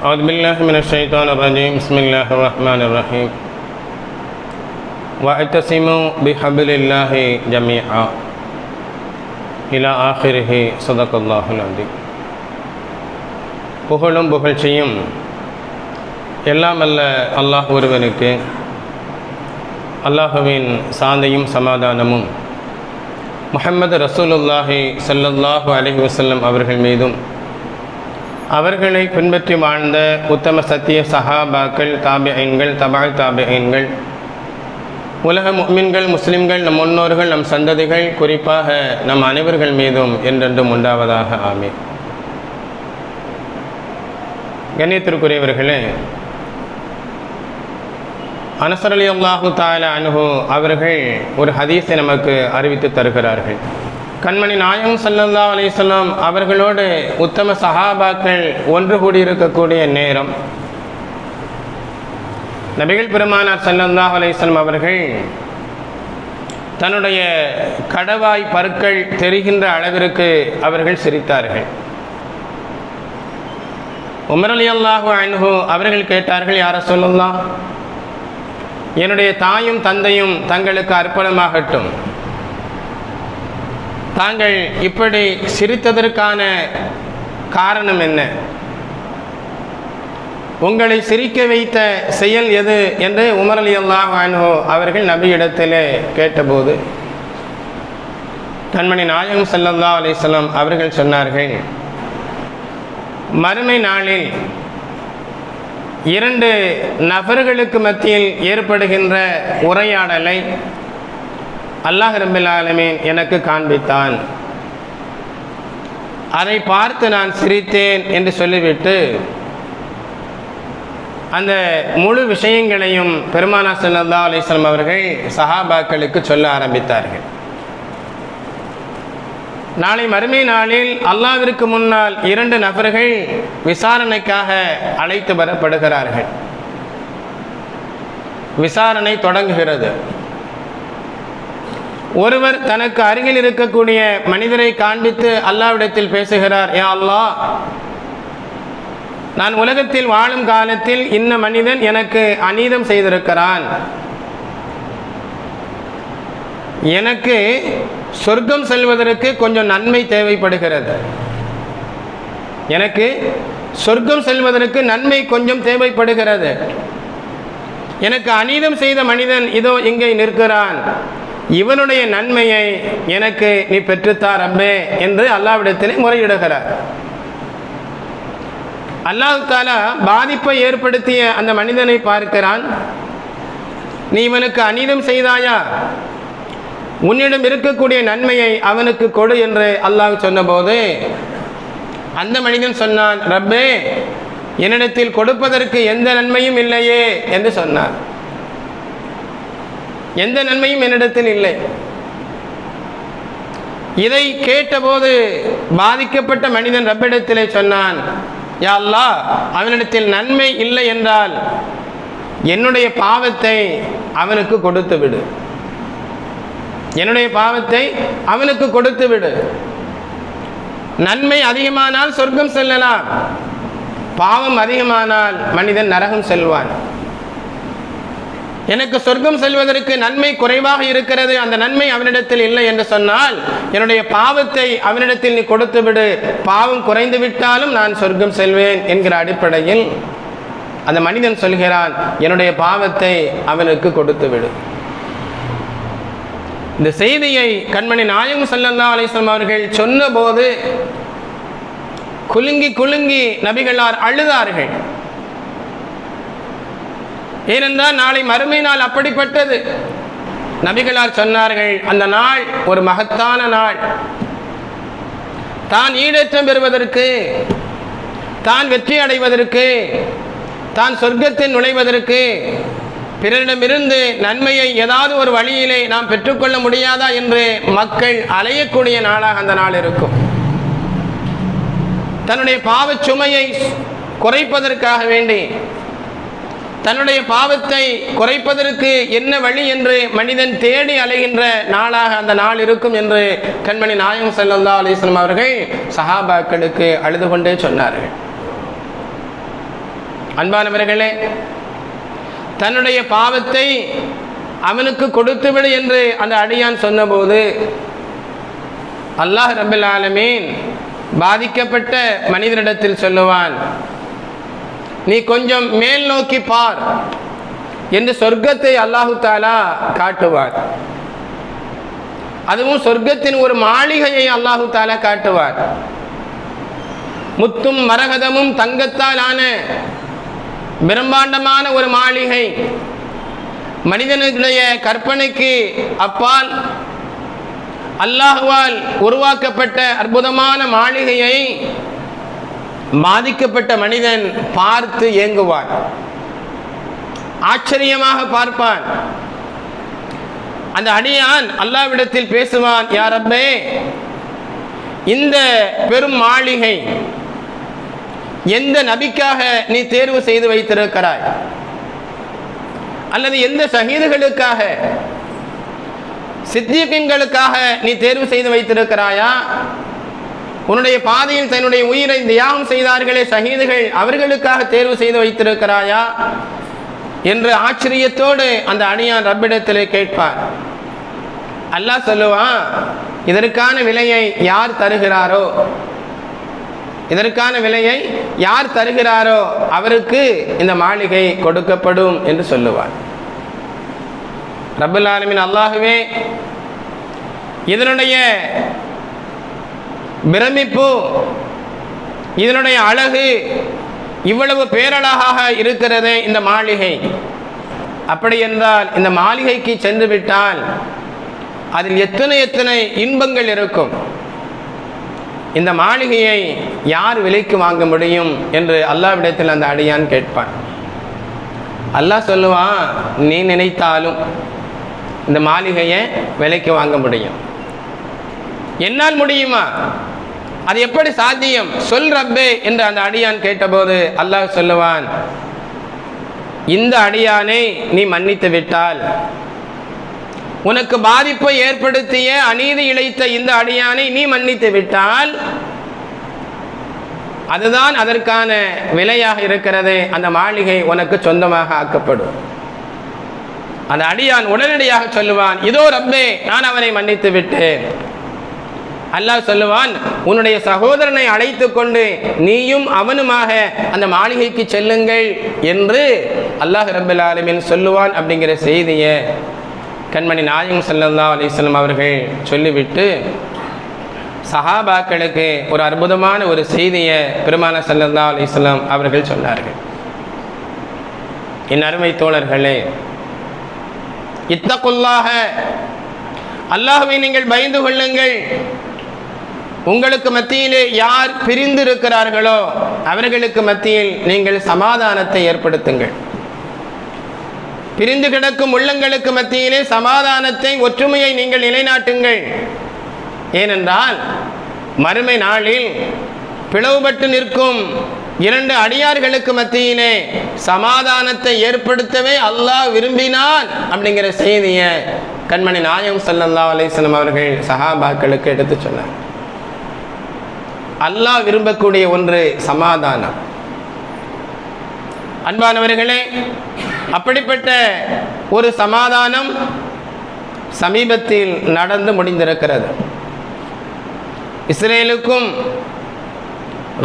أعوذ بالله من الشيطان الرجيم بسم الله الرحمن الرحيم واعتصموا بحبل الله جميعا إلى آخره صدق الله العظيم புகழும் புகழ்ச்சியும் எல்லாம் அல்ல அல்லாஹ் ஒருவனுக்கு அல்லாஹுவின் சாந்தையும் சமாதானமும் முஹம்மது ரசூலுல்லாஹி ஸல்லல்லாஹு அலைஹி வஸல்லம் அவர்கள் மீதும் அவர்களை பின்பற்றி வாழ்ந்த உத்தம சத்திய சஹாபாக்கள் தாபியன்கள் தபால் தாபியன்கள். உலக முக்மின்கள் முஸ்லிம்கள் நம் முன்னோர்கள் நம் சந்ததிகள் குறிப்பாக நம் அனைவர்கள் மீதும் என்றென்றும் உண்டாவதாக ஆமே கண்ணியத்திற்குரியவர்களே அனசரலி அல்லாஹு தாலா அனுகு அவர்கள் ஒரு ஹதீஸை நமக்கு அறிவித்து தருகிறார்கள். கண்மணி நாயம் சல்லல்லா அலிசல்லாம் அவர்களோடு உத்தம சஹாபாக்கள் ஒன்று கூடியிருக்கக்கூடிய நேரம். நபிகள் பெருமானார் சல்லல்லா அலிசல்லாம் அவர்கள் தன்னுடைய கடவாய் பற்கள் தெரிகின்ற அளவிற்கு அவர்கள் சிரித்தார்கள். உமரலி அல்லாஹு அன்ஹு அவர்கள் கேட்டார்கள் யார சொல்லலாம் என்னுடைய தாயும் தந்தையும் தங்களுக்கு அர்ப்பணமாகட்டும். தாங்கள் இப்படி சிரித்ததற்கான காரணம் என்ன? உங்களை சிரிக்க வைத்த செயல் எது என்று உமர் அலி அல்லாஹ் அன்ஹு அவர்கள் நபியிடத்திலே கேட்டபோது கண்மணி நாயகம் சல்லல்லா அலிஸ்லாம் அவர்கள் சொன்னார்கள் மறுமை நாளில் இரண்டு நபர்களுக்கு மத்தியில் ஏற்படுகின்ற உரையாடலை அல்லாஹ் ரபில் ஆலமீன் எனக்கு காண்பித்தான். அதை பார்த்து நான் சிரித்தேன் என்று சொல்லிவிட்டு அந்த முழு விஷயங்களையும் பெருமானா சல்லா அலிஸ்லாம் அவர்கள் சஹாபாக்களுக்கு சொல்ல ஆரம்பித்தார்கள். நாளை மறுமை நாளில் அல்லாவிற்கு முன்னால் இரண்டு நபர்கள் விசாரணைக்காக அழைத்து வரப்படுகிறார்கள். விசாரணை தொடங்குகிறது. ஒருவர் தனக்கு அருகில் இருக்கக்கூடிய மனிதரை காண்பித்து அல்லாவிடத்தில் பேசுகிறார் ஏ அல்லாஹ் நான் உலகத்தில் வாழும் காலத்தில் இந்த மனிதன் எனக்கு அநீதம் செய்திருக்கிறான். எனக்கு சொர்க்கம் செல்வதற்கு கொஞ்சம் நன்மை தேவைப்படுகிறது. எனக்கு சொர்க்கம் செல்வதற்கு நன்மை கொஞ்சம் தேவைப்படுகிறது. எனக்கு அநீதம் செய்த மனிதன் இதோ இங்கே நிற்கிறான். இவனுடைய நன்மையை எனக்கு நீ பெற்றுத்தார் ரப்பே என்று அல்லாவிடத்திலே முறையிடுகிறார். அல்லாஹு தாலா பாதிப்பை ஏற்படுத்திய அந்த மனிதனை பார்க்கிறான். நீ இவனுக்கு அநீதம் செய்தாயா? உன்னிடம் இருக்கக்கூடிய நன்மையை அவனுக்கு கொடு என்று அல்லாஹ் சொன்னபோது அந்த மனிதன் சொன்னான் ரப்பே என்னிடத்தில் கொடுப்பதற்கு எந்த நன்மையும் இல்லையே என்று சொன்னார் எந்த நன்மையும் என்னிடத்தில் இல்லை. இதை கேட்டபோது பாதிக்கப்பட்ட மனிதன் ரப்பிடத்திலே சொன்னான் யாழ்லா அவனிடத்தில் நன்மை இல்லை என்றால் என்னுடைய பாவத்தை அவனுக்கு கொடுத்து விடு. என்னுடைய பாவத்தை அவனுக்கு கொடுத்து விடு. நன்மை அதிகமானால் சொர்க்கம் செல்லலாம். பாவம் அதிகமானால் மனிதன் நரகம் செல்வான். எனக்கு சொர்க்கம் செல்வதற்கு நன்மை குறைவாக இருக்கிறது அந்த நன்மை அவனிடத்தில் இல்லை என்று சொன்னால் என்னுடைய பாவத்தை அவனிடத்தில் நீ கொடுத்து விடு பாவம் குறைந்து விட்டாலும் நான் சொர்க்கம் செல்வேன் என்கிற அடிப்படையில் அந்த மனிதன் சொல்கிறான் என்னுடைய பாவத்தை அவனுக்கு கொடுத்து விடு இந்த செய்தியை கண்மணி நாயகம் சல்லல்லா அலிஸ்லாம் அவர்கள் சொன்னபோது குலுங்கி குலுங்கி நபிகளார் அழுதார்கள். ஏனென்றால் நாளை மறுமை நாள் அப்படிப்பட்டது. நபிகளார் சொன்னார்கள் அந்த நாள் ஒரு மகத்தான நாள். தான் ஈடேற்றம் பெறுவதற்கு தான் வெற்றி அடைவதற்கு தான் சொர்க்கத்தில் நுழைவதற்கு பிறரிடமிருந்து நன்மையை ஏதாவது ஒரு வழியிலே நாம் பெற்றுக்கொள்ள முடியாதா என்று மக்கள் அலையக்கூடிய நாளாக அந்த நாள் இருக்கும். தன்னுடைய பாவச் சுமையை குறைப்பதற்காக வேண்டி தன்னுடைய பாவத்தை குறைப்பதற்கு என்ன வழி என்று மனிதன் தேடி அலைகின்ற நாளாக அந்த நாள் இருக்கும் என்று கண்மணி நாயகம் செல்லந்தா அலிஸ்லாம் அவர்கள் சஹாபாக்களுக்கு அழுது கொண்டே சொன்னார்கள். அன்பானவர்களே தன்னுடைய பாவத்தை அவனுக்கு கொடுத்துவிடு என்று அந்த அடியான் சொன்னபோது அல்லாஹ் ரபுல் ஆலமீன் பாதிக்கப்பட்ட மனிதனிடத்தில் சொல்லுவான் நீ கொஞ்சம் மேல் நோக்கி பார் என்று சொர்க்கத்தை அல்லாஹு தாலா காட்டுவார். அதுவும் சொர்க்கத்தின் ஒரு மாளிகையை அல்லாஹு தாலா காட்டுவார். முத்தும் மரகதமும் தங்கத்தால் ஆன பிரம்மாண்டமான ஒரு மாளிகை. மனிதனுடைய கற்பனைக்கு அப்பால் அல்லாஹுவால் உருவாக்கப்பட்ட அற்புதமான மாளிகையை பாதிக்கப்பட்ட மனிதன் பார்த்து ஏங்குவான். ஆச்சரியமாக பார்ப்பான். அந்த அடியான் அல்லாவிடத்தில் பேசுவான் யார் அப்பே இந்த பெரும் மாளிகை எந்த நபிக்காக நீ தேர்வு செய்து வைத்திருக்கிறாய்? அல்லது எந்த சகிதுகளுக்காக சித்தியக்கின்களுக்காக நீ தேர்வு செய்து வைத்திருக்கிறாயா? உன்னுடைய பாதையில் தன்னுடைய உயிரை தியாகம் செய்தார்களே சகிதுகள் அவர்களுக்காக தேர்வு செய்து வைத்திருக்கிறாயா? என்று ஆச்சரியத்தோடு அந்த அணியான் ரப்பிடத்தில் கேட்பார். அல்லாஹ் சொல்லுவான் இதற்கான விலையை யார் தருகிறாரோ? இதற்கான விலையை யார் தருகிறாரோ அவருக்கு இந்த மாளிகை கொடுக்கப்படும் என்று சொல்லுவார். ரபுல் ஆலமின் அல்லாஹுவே இதனுடைய பிரமிப்பு. இதனுடைய அழகு இவ்வளவு பேரழகாக இருக்கிறதே இந்த மாளிகை. அப்படி என்றால் இந்த மாளிகைக்கு சென்று விட்டால் அதில் எத்தனை எத்தனை இன்பங்கள் இருக்கும். இந்த மாளிகையை யார் விலைக்கு வாங்க முடியும் என்று அல்லாவிடத்தில் அந்த அடியான் கேட்பான். அல்லாஹ் சொல்லுவான் நீ நினைத்தாலும் இந்த மாளிகையை விலைக்கு வாங்க முடியும். என்னால் முடியுமா? அது எப்படி சாத்தியம்? சொல் ரப்பே என்று அந்த அடியான் கேட்டபோது அல்லாஹ் சொல்லுவான் இந்த அடியானை நீ மன்னித்து விட்டால். உனக்கு பாதிப்பை ஏற்படுத்திய அநீதி இழைத்த இந்த அடியானை நீ மன்னித்து விட்டால் அதுதான் அதற்கான விலையாக இருக்கிறது. அந்த மாளிகை உனக்கு சொந்தமாக ஆக்கப்படும். அந்த அடியான் உடனடியாக சொல்லுவான் இதோ ரப்பே நான் அவனை மன்னித்து விட்டேன். அல்லாஹ் சொல்லுவான் உன்னுடைய சகோதரனை அழைத்து கொண்டு நீயும் அவனுமாக அந்த மாளிகைக்கு செல்லுங்கள் என்று அல்லாஹ் ரபுல் ஆலமின் சொல்லுவான் அப்படிங்கிற செய்தியை கண்மணி நாயகம் சல்லல்லா அலிஸ்லாம் அவர்கள் சொல்லிவிட்டு சஹாபாக்களுக்கு ஒரு அற்புதமான ஒரு செய்தியை பெருமான சல்லல்லா அலிஸ்லாம் அவர்கள் சொன்னார்கள். என் அருமை தோழர்களே இத்தக்குள்ளாக அல்லாஹுவை நீங்கள் பயந்து கொள்ளுங்கள். உங்களுக்கு மத்தியிலே யார் பிரிந்து இருக்கிறார்களோ அவர்களுக்கு மத்தியில் நீங்கள் சமாதானத்தை ஏற்படுத்துங்கள். பிரிந்து கிடக்கும் உள்ளங்களுக்கு மத்தியிலே சமாதானத்தை ஒற்றுமையை நீங்கள் நிலைநாட்டுங்கள். ஏனென்றால் மறுமை நாளில் பிளவுபட்டு நிற்கும் இரண்டு அடியார்களுக்கு மத்தியிலே சமாதானத்தை ஏற்படுத்தவே அல்லாஹ் விரும்பினான் அப்படிங்கிற செய்தியை கண்மணி நாயம் சல்லல்லா அலிஸ்லம் அவர்கள் சஹாபாக்களுக்கு எடுத்து சொன்னார். அல்லாஹ் விரும்பக்கூடிய ஒன்று சமாதானம். அன்பானவர்களே அப்படிப்பட்ட ஒரு சமாதானம் சமீபத்தில் நடந்து முடிந்திருக்கிறது. இஸ்ரேலுக்கும்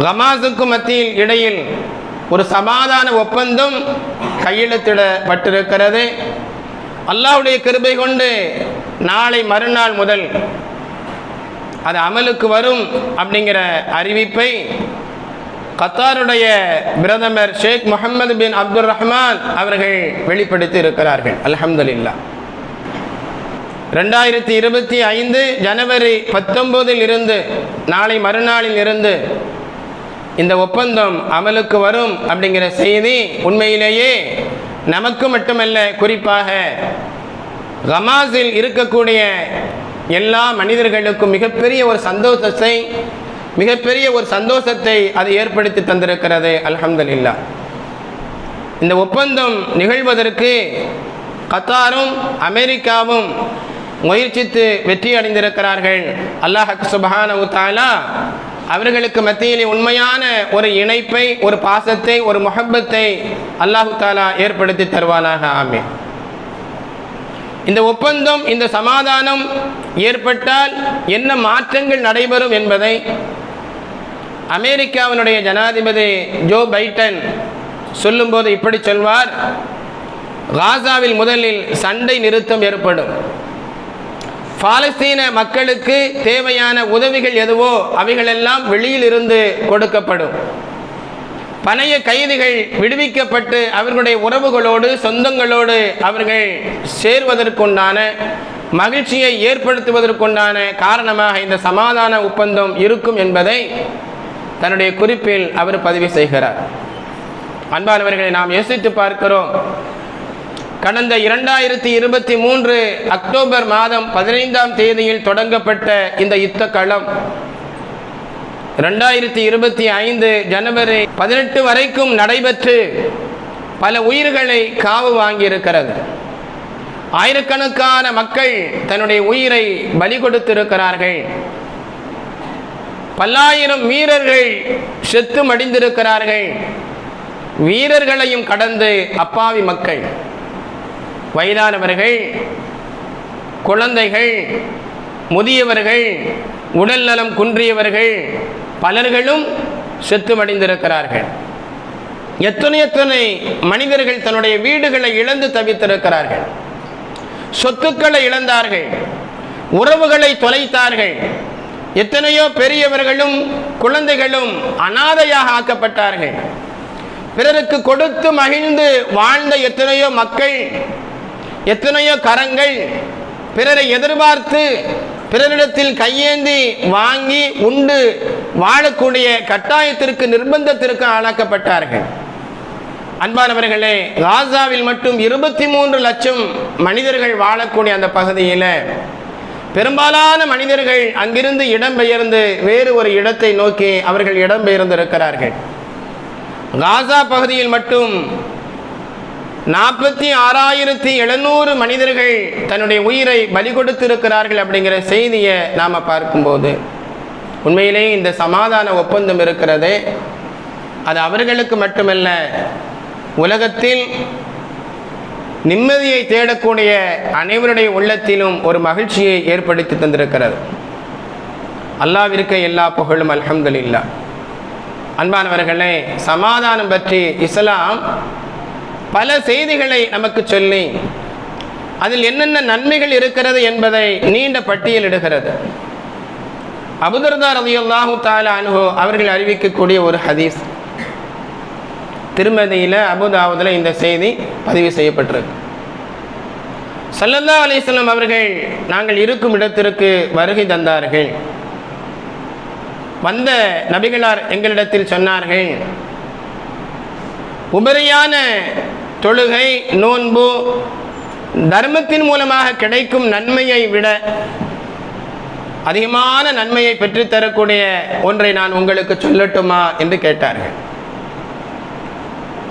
ஹமாஸுக்கும் மத்தியில் இடையில் ஒரு சமாதான ஒப்பந்தம் கையெழுத்திடப்பட்டிருக்கிறது. அல்லாவுடைய கிருபை கொண்டு நாளை மறுநாள் முதல் அது அமலுக்கு வரும் அப்படிங்கிற அறிவிப்பை கத்தாருடைய பிரதமர் ஷேக் முகமது பின் அப்துல் ரஹ்மான் அவர்கள் வெளிப்படுத்தி இருக்கிறார்கள். அலமதுல்லா ரெண்டாயிரத்தி இருபத்தி ஐந்து ஜனவரி பத்தொன்பதில் இருந்து நாளை மறுநாளில் இருந்து இந்த ஒப்பந்தம் அமலுக்கு வரும் அப்படிங்கிற செய்தி உண்மையிலேயே நமக்கு மட்டுமல்ல குறிப்பாக கமாஸில் இருக்கக்கூடிய எல்லா மனிதர்களுக்கும் மிகப்பெரிய ஒரு சந்தோஷத்தை மிகப்பெரிய ஒரு சந்தோஷத்தை அது ஏற்படுத்தி தந்திருக்கிறது. அல்ஹம்துலில்லாஹ் இந்த ஒப்பந்தம் நிகழ்வதற்கு கத்தாரும் அமெரிக்காவும் முயற்சித்து வெற்றி அடைந்திருக்கிறார்கள். அல்லாஹ் சுபஹான உத்தாலா அவர்களுக்கு மத்தியிலே உண்மையான ஒரு இணைப்பை ஒரு பாசத்தை ஒரு முகப்பத்தை அல்லாஹு தாலா ஏற்படுத்தி தருவானாக. ஆமே இந்த ஒப்பந்தம் இந்த சமாதானம் ஏற்பட்டால் என்ன மாற்றங்கள் நடைபெறும் என்பதை அமெரிக்காவினுடைய ஜனாதிபதி ஜோ பைடன் சொல்லும்போது இப்படி சொல்வார். காசாவில் முதலில் சண்டை நிறுத்தம் ஏற்படும். பாலஸ்தீன மக்களுக்கு தேவையான உதவிகள் எதுவோ அவைகளெல்லாம் வெளியில் இருந்து கொடுக்கப்படும். பழைய கைதிகள் விடுவிக்கப்பட்டு அவர்களுடைய உறவுகளோடு சொந்தங்களோடு அவர்கள் சேர்வதற்குண்டான மகிழ்ச்சியை ஏற்படுத்துவதற்குண்டான காரணமாக இந்த சமாதான ஒப்பந்தம் இருக்கும் என்பதை தன்னுடைய குறிப்பில் அவர் பதிவு செய்கிறார். அன்பானவர்களை நாம் யோசித்து பார்க்கிறோம். கடந்த இரண்டாயிரத்தி இருபத்தி மூன்று அக்டோபர் மாதம் பதினைந்தாம் தேதியில் தொடங்கப்பட்ட இந்த யுத்த களம் ரெண்டாயிரத்தி இருபத்தி ஐந்து ஜனவரி பதினெட்டு வரைக்கும் நடைபெற்று பல உயிர்களை காவு வாங்கியிருக்கிறது. ஆயிரக்கணக்கான மக்கள் தன்னுடைய உயிரை பலி கொடுத்திருக்கிறார்கள். பல்லாயிரம் வீரர்கள் செத்து மடிந்திருக்கிறார்கள். வீரர்களையும் கடந்து அப்பாவி மக்கள் வயதானவர்கள் குழந்தைகள் முதியவர்கள் உடல் நலம் குன்றியவர்கள் பலர்களும் செத்துமடைந்திருக்கிறார்கள். எத்தனை எத்தனை மனிதர்கள் தன்னுடைய வீடுகளை இழந்து தவித்திருக்கிறார்கள். சொத்துக்களை இழந்தார்கள். உறவுகளை தொலைத்தார்கள். எத்தனையோ பெரியவர்களும் குழந்தைகளும் அனாதையாக ஆக்கப்பட்டார்கள். பிறருக்கு கொடுத்து மகிழ்ந்து வாழ்ந்த எத்தனையோ மக்கள் எத்தனையோ கரங்கள் பிறரை எதிர்பார்த்து பிறரிடத்தில் கையேந்தி வாங்கி உண்டு வாழக்கூடிய கட்டாயத்திற்கு நிர்பந்தத்திற்கு ஆளாக்கப்பட்டார்கள். அன்பானவர்களே காசாவில் மட்டும் இருபத்தி மூன்று லட்சம் மனிதர்கள் வாழக்கூடிய அந்த பகுதியில் பெரும்பாலான மனிதர்கள் அங்கிருந்து இடம்பெயர்ந்து வேறு ஒரு இடத்தை நோக்கி அவர்கள் இடம்பெயர்ந்து இருக்கிறார்கள் காசா பகுதியில் மட்டும் நாற்பத்தி ஆறாயிரத்தி எழுநூறு மனிதர்கள் தன்னுடைய உயிரை பலி கொடுத்திருக்கிறார்கள் அப்படிங்கிற செய்தியை நாம் பார்க்கும்போது உண்மையிலேயே இந்த சமாதான ஒப்பந்தம் இருக்கிறது அது அவர்களுக்கு மட்டுமல்ல உலகத்தில் நிம்மதியை தேடக்கூடிய அனைவருடைய உள்ளத்திலும் ஒரு மகிழ்ச்சியை ஏற்படுத்தி தந்திருக்கிறது. அல்லாவிற்கு எல்லா புகழும் அலமதுல்லா அன்பானவர்களே சமாதானம் பற்றி இஸ்லாம் பல செய்திகளை நமக்கு சொல்லி அதில் என்னென்ன நன்மைகள் இருக்கிறது என்பதை நீண்ட பட்டியலிடுகிறது அபுதர்தா ரதியுல்லாஹு தாலா அனுகோ அவர்கள் அறிவிக்கக்கூடிய ஒரு ஹதீஸ். திருமதியில் அபுதாவதில் இந்த செய்தி பதிவு செய்யப்பட்டிருக்கு. சல்லல்லா அலிஸ்லாம் அவர்கள் நாங்கள் இருக்கும் இடத்திற்கு வருகை தந்தார்கள். வந்த நபிகளார் எங்களிடத்தில் சொன்னார்கள் உபரியான தொழுகை நோன்பு தர்மத்தின் மூலமாக கிடைக்கும் நன்மையை விட அதிகமான நன்மையை பெற்றுத்தரக்கூடிய ஒன்றை நான் உங்களுக்கு சொல்லட்டுமா என்று கேட்டார்கள்.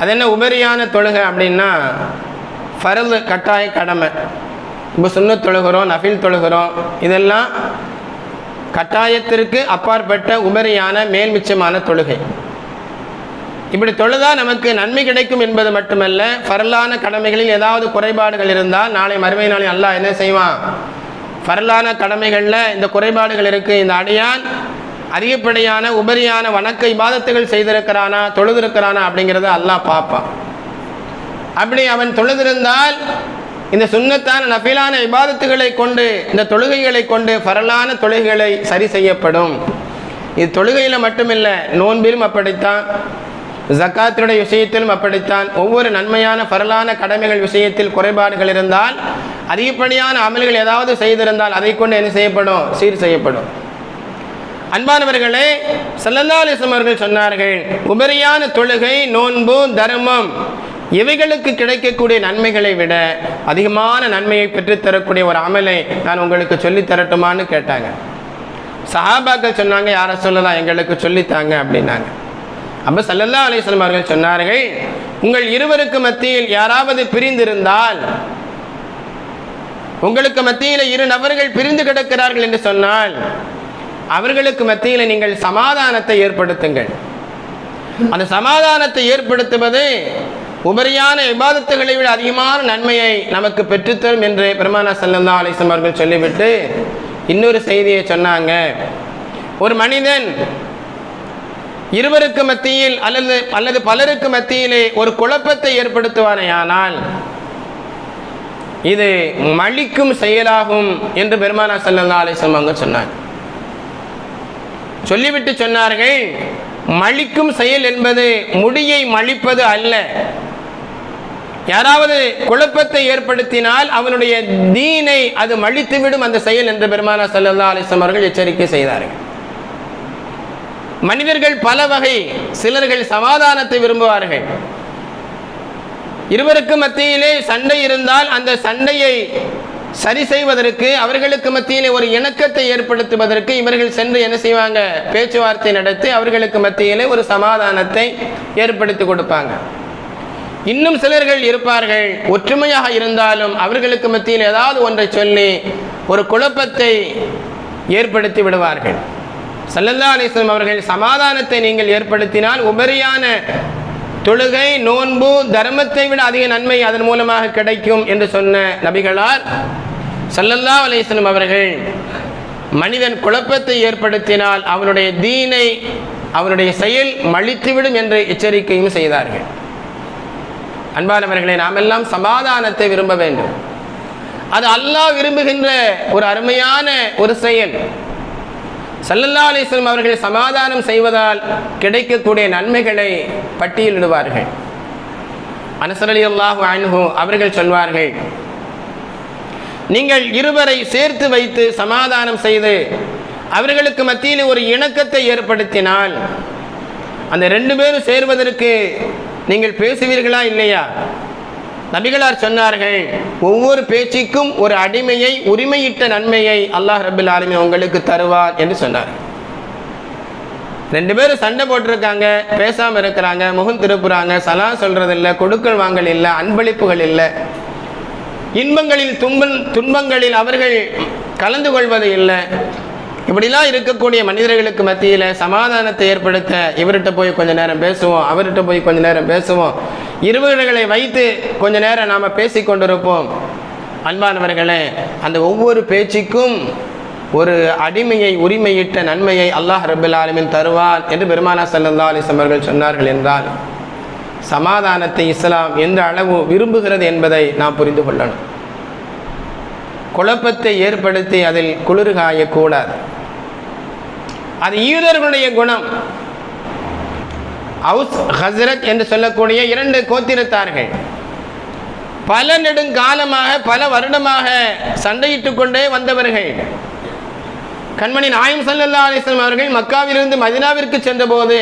அது என்ன உபரியான தொழுகை அப்படின்னா ஃபரது கட்டாய கடமை. இப்போ சுண்ண தொழுகிறோம் நஃபில் தொழுகிறோம் இதெல்லாம் கட்டாயத்திற்கு அப்பாற்பட்ட உபரியான மேல்மிச்சமான தொழுகை. இப்படி தொழுதா நமக்கு நன்மை கிடைக்கும் என்பது மட்டுமல்ல பரலான கடமைகளில் ஏதாவது குறைபாடுகள் இருந்தால் நாளை மறுமை நாளை அல்லாஹ் என்ன செய்வான்? பரலான கடமைகளில் இந்த குறைபாடுகள் இருக்குது இந்த அடியான் அதிகப்படியான உபரியான வணக்க இபாதத்துகள் செய்திருக்கிறானா தொழுதிருக்கிறானா அப்படிங்கிறத அல்லாஹ் பார்ப்பான். அப்படி அவன் தொழுதிருந்தால் இந்த சுண்ணத்தான நபிலான விவாதத்துகளை கொண்டு இந்த தொழுகைகளை கொண்டு பரலான தொழுகைகளை சரி செய்யப்படும். இது தொழுகையில் மட்டுமில்லை நோன்பிலும் அப்படித்தான். ஜக்காத்தினுடைய விஷயத்திலும் அப்படித்தான். ஒவ்வொரு நன்மையான பரலான கடமைகள் விஷயத்தில் குறைபாடுகள் இருந்தால் அதிகப்படியான அமல்கள் ஏதாவது செய்திருந்தால் அதை கொண்டு என்ன செய்யப்படும்? சீர் செய்யப்படும். அன்பானவர்களே சல்லல்லா அவர்கள் சொன்னார்கள் உபரியான தொழுகை நோன்பு தர்மம் இவைகளுக்கு கிடைக்கக்கூடிய நன்மைகளை விட அதிகமான நன்மையை பெற்றுத்தரக்கூடிய ஒரு அமலை நான் உங்களுக்கு சொல்லித் தரட்டுமான்னு கேட்டாங்க. சஹாபாக்கள் சொன்னாங்க யாரை சொல்லலாம் எங்களுக்கு சொல்லித்தாங்க அப்படின்னாங்க. அப்போ சல்லல்லா அலிஸ்லம் அவர்கள் சொன்னார்கள் உங்கள் இருவருக்கு மத்தியில் யாராவது பிரிந்திருந்தால் உங்களுக்கு மத்தியில் இரு நபர்கள் பிரிந்து கிடக்கிறார்கள் என்று சொன்னால் அவர்களுக்கு மத்தியில் நீங்கள் சமாதானத்தை ஏற்படுத்துங்கள். அந்த சமாதானத்தை ஏற்படுத்துவது உபரியான விவாதத்துகளை விட அதிகமான நன்மையை நமக்கு பெற்றுத்தரும் என்று பெருமானா செல்லந்தா அலிஸ்லாம் அவர்கள் சொல்லிவிட்டு இன்னொரு செய்தியை சொன்னாங்க. ஒரு மனிதன் இருவருக்கு மத்தியில் அல்லது அல்லது பலருக்கு மத்தியிலே ஒரு குழப்பத்தை ஏற்படுத்துவானேயானால் இது மழிக்கும் செயலாகும் என்று பெருமானா சல்லல்லா அலிஸ்லாம் அவங்க சொன்னாங்க சொல்லிவிட்டு சொன்னார்கள் மழிக்கும் செயல் என்பது முடியை மழிப்பது அல்ல. யாராவது குழப்பத்தை ஏற்படுத்தினால் அவனுடைய தீனை அது மழித்துவிடும் அந்த செயல் என்று பெருமானா சல்லல்லா அலிஸ்லாம் அவர்கள் எச்சரிக்கை செய்தார்கள். மனிதர்கள் பல வகை சிலர்கள் சமாதானத்தை விரும்புவார்கள். இருவருக்கு மத்தியிலே சண்டை இருந்தால் அந்த சண்டையை சரி செய்வதற்கு அவர்களுக்கு மத்தியிலே ஒரு இணக்கத்தை ஏற்படுத்துவதற்கு இவர்கள் சென்று என்ன செய்வாங்க? பேச்சுவார்த்தை நடத்தி அவர்களுக்கு மத்தியிலே ஒரு சமாதானத்தை ஏற்படுத்தி கொடுப்பாங்க. இன்னும் சிலர்கள் இருப்பார்கள். ஒற்றுமையாக இருந்தாலும் அவர்களுக்கு மத்தியில் ஏதாவது ஒன்றை சொல்லி ஒரு குழப்பத்தை ஏற்படுத்தி விடுவார்கள். சல்லல்லா அலிஸ்லம் அவர்கள் சமாதானத்தை நீங்கள் ஏற்படுத்தினால் உபரியான தொழுகை நோன்பு தர்மத்தை விட அதிக நன்மை அதன் மூலமாக கிடைக்கும் என்று சொன்ன நபிகளார் சல்லல்லா அலிஸ்லம் அவர்கள் மனிதன் குழப்பத்தை ஏற்படுத்தினால் அவனுடைய தீனை அவனுடைய செயல் மழித்துவிடும் என்று எச்சரிக்கையும் செய்தார்கள். அன்பானவர்களை நாம் எல்லாம் சமாதானத்தை விரும்ப வேண்டும். அது அல்லாஹ் விரும்புகின்ற ஒரு அருமையான ஒரு செயல். சல்லல்லா அலிஸ்லம் அவர்கள் சமாதானம் செய்வதால் கிடைக்கக்கூடிய நன்மைகளை பட்டியலிடுவார்கள். அனசரலி அல்லாஹு அன்ஹு அவர்கள் சொல்வார்கள் நீங்கள் இருவரை சேர்த்து வைத்து சமாதானம் செய்து அவர்களுக்கு மத்தியில் ஒரு இணக்கத்தை ஏற்படுத்தினால் அந்த ரெண்டு பேரும் சேர்வதற்கு நீங்கள் பேசுவீர்களா இல்லையா? நபிகளார் சொன்னார்கள் ஒவ்வொரு பேச்சுக்கும் ஒரு அடிமையை உரிமையிட்ட நன்மையை அல்லாஹ் ரபுல் ஆலமி உங்களுக்கு தருவார் என்று சொன்னார். ரெண்டு பேரும் சண்டை போட்டிருக்காங்க பேசாமல் இருக்கிறாங்க முகம் திருப்புறாங்க சலா சொல்றது இல்லை கொடுக்கல் வாங்கல் இல்லை அன்பளிப்புகள் இல்லை. இன்பங்களில் துன்பம் துன்பங்களில் அவர்கள் கலந்து கொள்வது இல்லை. இப்படிலாம் இருக்கக்கூடிய மனிதர்களுக்கு மத்தியில் சமாதானத்தை ஏற்படுத்த இவர்கிட்ட போய் கொஞ்ச நேரம் பேசுவோம் அவர்கிட்ட போய் கொஞ்ச நேரம் பேசுவோம். இருவர்களை வைத்து கொஞ்ச நேரம் நாம் பேசி கொண்டிருப்போம். அன்பானவர்களே அந்த ஒவ்வொரு பேச்சுக்கும் ஒரு அடிமையை உரிமையிட்ட நன்மையை அல்லாஹ் ரபுல் ஆலமின் தருவான் என்று பெருமானா சல்லா அலிஸ்லம் அவர்கள் சொன்னார்கள் என்றால் சமாதானத்தை இஸ்லாம் எந்த அளவு விரும்புகிறது என்பதை நாம் புரிந்து கொள்ளணும். குழப்பத்தை ஏற்படுத்தி அதில் குளிர்காயக்கூடாது அது யூதர்களுடைய குணம். அவுஸ் ஹசரத் என்று சொல்லக்கூடிய இரண்டு கோத்திரத்தார்கள். பல நெடுங்காலமாக பல வருடமாக சண்டையிட்டு கொண்டே வந்தவர்கள். கண்மணி நாயம் சல்லா அலிஸ்லாம் அவர்கள் மக்காவிலிருந்து மதினாவிற்கு சென்றபோது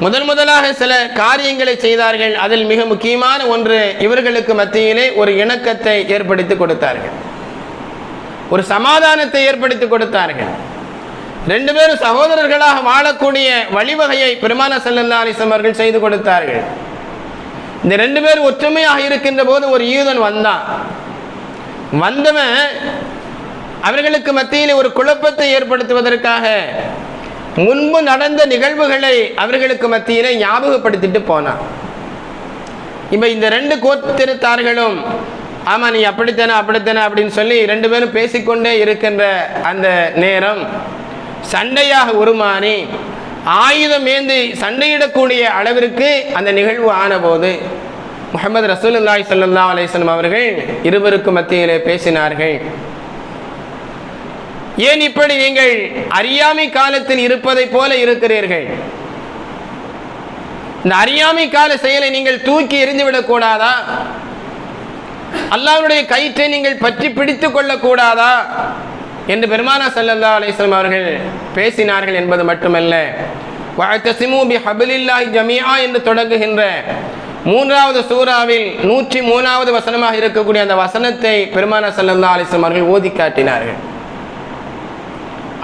முதல் முதலாக சில காரியங்களை செய்தார்கள். அதில் மிக முக்கியமான ஒன்று இவர்களுக்கு மத்தியிலே ஒரு இணக்கத்தை ஏற்படுத்தி கொடுத்தார்கள். ஒரு சமாதானத்தை ஏற்படுத்தி கொடுத்தார்கள். ரெண்டு பேரும் சகோதரர்களாக வாழக்கூடிய வழிவகையை பெருமான செல்லல்லா அலிசம் அவர்கள் செய்து கொடுத்தார்கள். இந்த ரெண்டு பேரும் ஒற்றுமையாக இருக்கின்ற போது ஒரு யூதன் வந்தான். வந்தவன் அவர்களுக்கு மத்தியில் ஒரு குழப்பத்தை ஏற்படுத்துவதற்காக முன்பு நடந்த நிகழ்வுகளை அவர்களுக்கு மத்தியிலே ஞாபகப்படுத்திட்டு போனான். இப்போ இந்த ரெண்டு கோத்திருத்தார்களும் ஆமாம் நீ அப்படித்தானே அப்படித்தானே அப்படின்னு சொல்லி ரெண்டு பேரும் பேசிக்கொண்டே இருக்கின்ற அந்த நேரம் சண்டையாக உருமாறி ஆயுதம் ஏந்தி சண்டையிடக்கூடிய அளவிற்கு அந்த நிகழ்வு ஆனபோது முகமது ரசூலுல்லாய் சல்லா அலிஸ்லம் அவர்கள் இருவருக்கு மத்தியிலே பேசினார்கள். ஏன் இப்படி நீங்கள் அறியாமை காலத்தில் இருப்பதை போல இருக்கிறீர்கள்? இந்த அறியாமை கால செயலை நீங்கள் தூக்கி எறிந்துவிடக் கூடாதா அல்லாவுடைய கயிற்றை நீங்கள் பற்றி பிடித்துக் கொள்ளக்கூடாதா? என்று பெருமானா சல்லல்லா அலிஸ்லாம் அவர்கள் பேசினார்கள் என்பது மட்டுமல்ல. வஅத்தஸிமு பிஹபிலில்லாஹி ஜமீஆ என்று தொடங்குகின்ற மூன்றாவது சூறாவில் நூற்றி மூணாவது வசனமாக இருக்கக்கூடிய அந்த வசனத்தை பெருமானா சல்லல்லா அலிஸ்லாம் அவர்கள் ஓதி காட்டினார்கள்.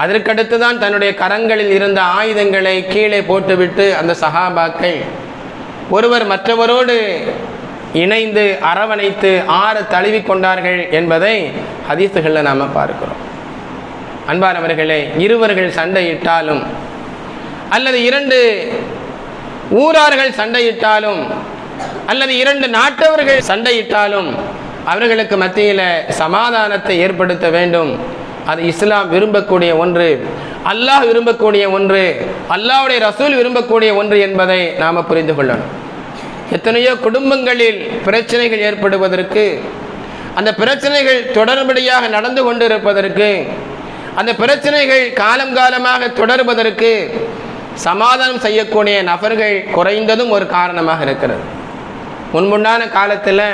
அதற்கடுத்துதான் தன்னுடைய கரங்களில் இருந்த ஆயுதங்களை கீழே போட்டுவிட்டு அந்த சஹாபாக்கள் ஒருவர் மற்றவரோடு இணைந்து அரவணைத்து ஆற தழுவி கொண்டார்கள் என்பதை ஹதீஸுகளில் நாம் பார்க்கிறோம். அன்பானவர்களே இருவர்கள் சண்டையிட்டாலும் அல்லது இரண்டு ஊரார்கள் சண்டையிட்டாலும் அல்லது இரண்டு நாட்டவர்கள் சண்டையிட்டாலும் அவர்களுக்கு மத்தியில் சமாதானத்தை ஏற்படுத்த வேண்டும். அது இஸ்லாம் விரும்பக்கூடிய ஒன்று அல்லாஹ் விரும்பக்கூடிய ஒன்று அல்லாவுடைய ரசூல் விரும்பக்கூடிய ஒன்று என்பதை நாம் புரிந்து கொள்ளணும். எத்தனையோ குடும்பங்களில் பிரச்சனைகள் ஏற்படுவதற்கு அந்த பிரச்சனைகள் தொடர்படியாக நடந்து கொண்டிருப்பதற்கு அந்த பிரச்சனைகள் காலம் காலமாக தொடர்வதற்கு சமாதானம் செய்யக்கூடிய நபர்கள் குறைந்ததும் ஒரு காரணமாக இருக்கிறது. முன்புண்டான காலத்தில்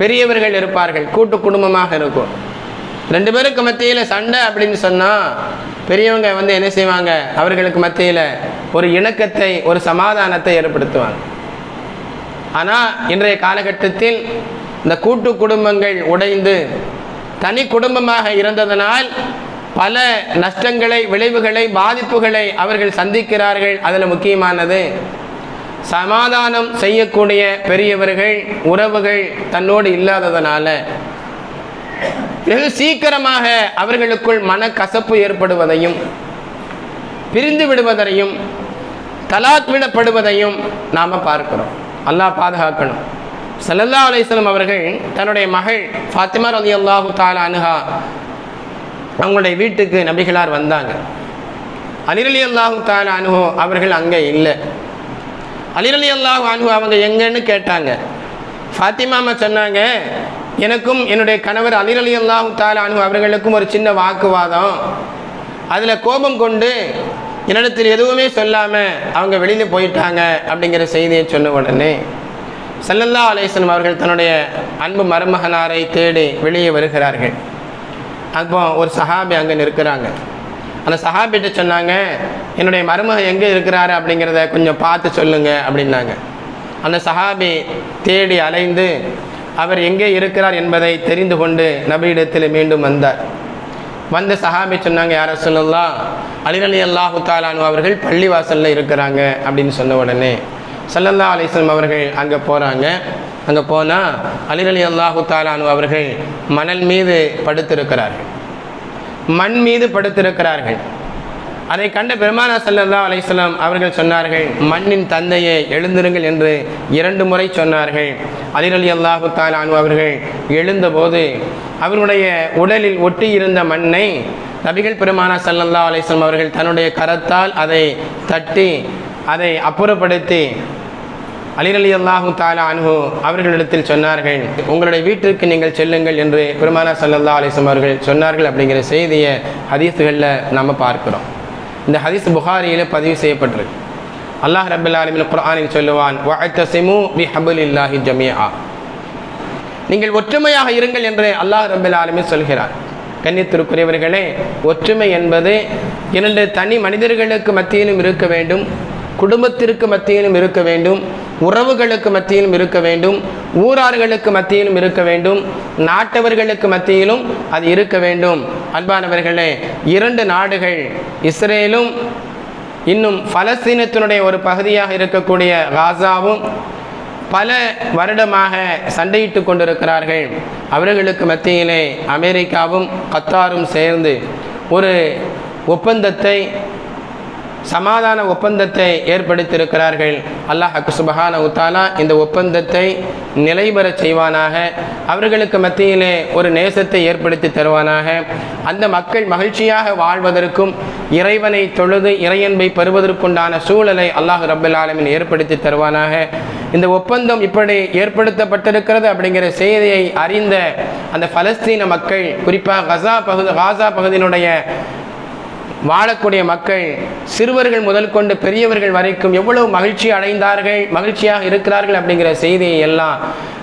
பெரியவர்கள் இருப்பார்கள் கூட்டு குடும்பமாக இருக்கும். ரெண்டு பேருக்கு மத்தியில் சண்டை அப்படின்னு சொன்னால் பெரியவங்க வந்து என்ன செய்வாங்க? அவர்களுக்கு மத்தியில் ஒரு இணக்கத்தை ஒரு சமாதானத்தை ஏற்படுத்துவாங்க. ஆனால் இன்றைய காலகட்டத்தில் இந்த கூட்டு குடும்பங்கள் உடைந்து தனி குடும்பமாக இருந்ததனால் பல நஷ்டங்களை விளைவுகளை பாதிப்புகளை அவர்கள் சந்திக்கிறார்கள். அதில் முக்கியமானது சமாதானம் செய்யக்கூடிய பெரியவர்கள் உறவுகள் தன்னோடு இல்லாததனால வெகு சீக்கிரமாக அவர்களுக்குள் மனக்கசப்பு ஏற்படுவதையும் பிரிந்து விடுவதையும் தலாக் விடப்படுவதையும் நாம் பார்க்கிறோம். அல்லாஹ் பாதுகாக்கணும். சல்லல்லா அலிஸ்லம் அவர்கள் தன்னுடைய மகள் ஃபாத்திமா ரதி அல்லாஹு தாலா அனுஹா அவங்களுடைய வீட்டுக்கு நபிகளார் வந்தாங்க. அலிரலி அல்லாஹு தால அனுபவம் அவர்கள் அங்கே இல்லை. அலிரலி அல்லாஹு அனுபவம் அவங்க எங்கன்னு கேட்டாங்க. ஃபாத்திமாமா சொன்னாங்க எனக்கும் என்னுடைய கணவர் அலிரலி அல்லாஹு தால அனுபவம் அவர்களுக்கும் ஒரு சின்ன வாக்குவாதம். அதில் கோபம் கொண்டு என்னிடத்தில் எதுவுமே சொல்லாமல் அவங்க வெளியில் போயிட்டாங்க அப்படிங்கிற செய்தியை சொன்ன உடனே சல்லல்லா அலேசன் அவர்கள் தன்னுடைய அன்பு மருமகனாரை தேடி வெளியே வருகிறார்கள். அப்போ ஒரு சஹாபி அங்கே நிற்கிறாங்க. அந்த சஹாபிட்ட சொன்னாங்க? என்னுடைய மருமக எங்கே இருக்கிறாரு அப்படிங்கிறத கொஞ்சம் பார்த்து சொல்லுங்க அப்படின்னாங்க. அந்த சஹாபி தேடி அலைந்து அவர் எங்கே இருக்கிறார் என்பதை தெரிந்து கொண்டு நபியிடத்தில் மீண்டும் வந்தார். வந்த சஹாபி சொன்னாங்க யார சொல்லலாம் அலிரலி அல்லாஹு தாலானு அவர்கள் பள்ளிவாசலில் இருக்கிறாங்க. அப்படின்னு சொன்ன உடனே சல்லல்லா அலிஸ்லம் அவர்கள் அங்கே போகிறாங்க அங்கே போனால் அலிரலி அல்லாஹு தாலானு அவர்கள் மணல் மீது படுத்திருக்கிறார்கள். மண் மீது படுத்திருக்கிறார்கள். அதை கண்ட பெருமானா சல்லல்லா அலிஸ்லாம் அவர்கள் சொன்னார்கள் மண்ணின் தந்தையை எழுந்திருங்கள் என்று இரண்டு முறை சொன்னார்கள். அலிரலி அல்லாஹு தாலானு அவர்கள் எழுந்தபோது அவருடைய உடலில் ஒட்டி இருந்த மண்ணை நபிகள் பெருமானா சல்லல்லா அலிஸ்லாம் அவர்கள் தன்னுடைய கரத்தால் அதை தட்டி அதை அப்புறப்படுத்தி அலிரலி அல்லாஹு தாலா அனுகு அவர்களிடத்தில் சொன்னார்கள் உங்களுடைய வீட்டிற்கு நீங்கள் செல்லுங்கள் என்று பெருமானா சல்லல்லா அலிஸ்லாம் அவர்கள் சொன்னார்கள் அப்படிங்கிற செய்தியை ஹதீஸுகளில் நம்ம பார்க்கிறோம். இந்த ஹதீஸ் புகாரியில் பதிவு செய்யப்பட்டிருக்கு. அல்லாஹ் ரபுல் ஆலமின் குர்ஆனில் சொல்லுவான் வஅத்தஸிமு பிஹபிலில்லாஹி ஜமீஆ. நீங்கள் ஒற்றுமையாக இருங்கள் என்று அல்லாஹ் ரபுல் ஆலமின் சொல்கிறார். கண்ணியத்திற்குரியவர்களே ஒற்றுமை என்பது இரண்டு தனி மனிதர்களுக்கு மத்தியிலும் இருக்க வேண்டும் குடும்பத்திற்கு மத்தியிலும் இருக்க வேண்டும் உறவுகளுக்கு மத்தியிலும் இருக்க வேண்டும் ஊரார்களுக்கு மத்தியிலும் இருக்க வேண்டும் நாட்டவர்களுக்கு மத்தியிலும் அது இருக்க வேண்டும். அன்பானவர்களே இரண்டு நாடுகள் இஸ்ரேலும் இன்னும் பலஸ்தீனத்தினுடைய ஒரு பகுதியாக இருக்கக்கூடிய காசாவும் பல வருடமாக சண்டையிட்டு கொண்டிருக்கிறார்கள். அவர்களுக்கு மத்தியிலே அமெரிக்காவும் கத்தாரும் சேர்ந்து ஒரு ஒப்பந்தத்தை சமாதான ஒப்பந்தத்தை ஏற்படுத்தியிருக்கிறார்கள். அல்லாஹ் சுபஹான உத்தாலா இந்த ஒப்பந்தத்தை நிலைபெற செய்வானாக. அவர்களுக்கு மத்தியிலே ஒரு நேசத்தை ஏற்படுத்தி தருவானாக. அந்த மக்கள் மகிழ்ச்சியாக வாழ்வதற்கும் இறைவனை தொழுது இறையன்பை பெறுவதற்குண்டான சூழலை அல்லாஹ் ரபுல் ஆலமின் ஏற்படுத்தி தருவானாக. இந்த ஒப்பந்தம் இப்படி ஏற்படுத்தப்பட்டிருக்கிறது அப்படிங்கிற செய்தியை அறிந்த அந்த பலஸ்தீன மக்கள் குறிப்பாக கசா பகுதி காசா பகுதியினுடைய வாழக்கூடிய மக்கள் சிறுவர்கள் முதல் கொண்டு பெரியவர்கள் வரைக்கும் எவ்வளவு மகிழ்ச்சி அடைந்தார்கள் மகிழ்ச்சியாக இருக்கிறார்கள் அப்படிங்கிற செய்தியை எல்லாம்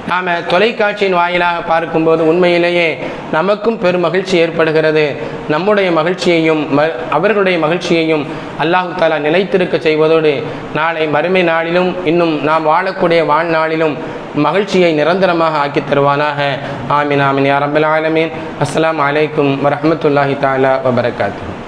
நாம் தொலைக்காட்சியின் வாயிலாக பார்க்கும்போது உண்மையிலேயே நமக்கும் பெரும் மகிழ்ச்சி ஏற்படுகிறது. நம்முடைய மகிழ்ச்சியையும் ம- அவர்களுடைய மகிழ்ச்சியையும் அல்லாஹு தாலா நிலைத்திருக்க செய்வதோடு நாளை மறுமை நாளிலும் இன்னும் நாம் வாழக்கூடிய வாழ்நாளிலும் மகிழ்ச்சியை நிரந்தரமாக ஆக்கி தருவானாக. ஆமீன் ஆமீன். யா ஆலமீன். அஸ்லாம் அலைக்கும் வரமத்துல்லாஹி தாலா வபரகாத்து